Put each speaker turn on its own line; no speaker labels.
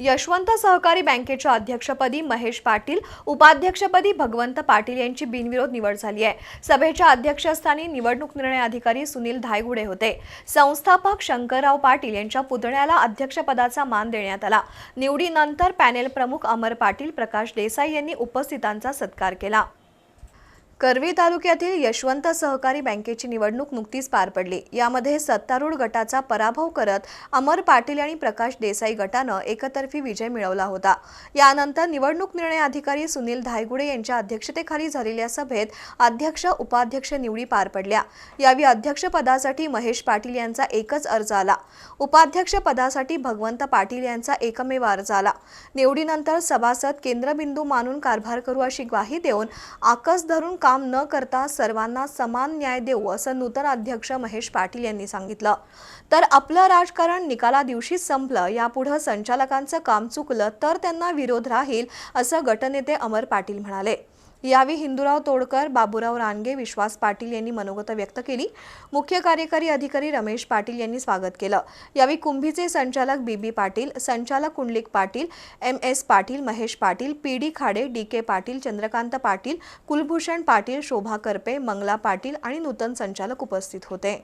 यशवंत सहकारी बँकेच्या अध्यक्षपदी महेश पाटील उपाध्यक्षपदी भगवंत पाटील यांची बिनविरोध निवड झाली आहे. सभेच्या अध्यक्षस्थानी निवडणूक निर्णय अधिकारी सुनील धायगुडे होते. संस्थापक शंकरराव पाटील यांच्या पुतण्याला अध्यक्षपदाचा मान देण्यात आला. निवडीनंतर पॅनेल प्रमुख अमर पाटील प्रकाश देसाई यांनी उपस्थितांचा सत्कार केला. करवी तालुक्यातील यशवंत सहकारी बँकेची निवडणूक नुकतीच पार पडली. यामध्ये सत्तारूढ गटाचा पराभव करत अमर पाटील आणि प्रकाश देसाई गटानं एकतर्फी विजय मिळवला होता. यानंतर निवडणूक निर्णय अधिकारी सुनील धायगुडे यांच्या अध्यक्षतेखाली झालेल्या सभेत अध्यक्ष उपाध्यक्ष निवडी पार पडल्या. यावेळी अध्यक्षपदासाठी महेश पाटील यांचा एकच अर्ज आला. उपाध्यक्ष पदासाठी भगवंत पाटील यांचा एकमेव अर्ज आला. निवडीनंतर सभासद केंद्रबिंदू मानून कारभार करू अशी ग्वाही देऊन आकस धरून काम न करता सर्वांना समान न्याय देऊ असं नूतन अध्यक्ष महेश पाटील यांनी सांगितलं. तर आपलं राजकारण निकाला दिवशी संपलं यापुढं संचालकांचं काम चुकलं तर त्यांना विरोध राहील असं गटनेते अमर पाटील म्हणाले. यावेळी हिंदूराव तोडकर बाबूराव रानगे विश्वास पाटील यांनी मनोगत व्यक्त केली. मुख्य कार्यकारी अधिकारी रमेश पाटील यांनी स्वागत केलं. यावेळी कुंभीचे संचालक बी बी पाटील संचालक Kundalik Patil M S Patil Mahesh Patil P D Khade D K Patil Chandrakant Patil Kulbhushan Patil Shobha Karpe Mangala Patil आणि नूतन संचालक उपस्थित होते.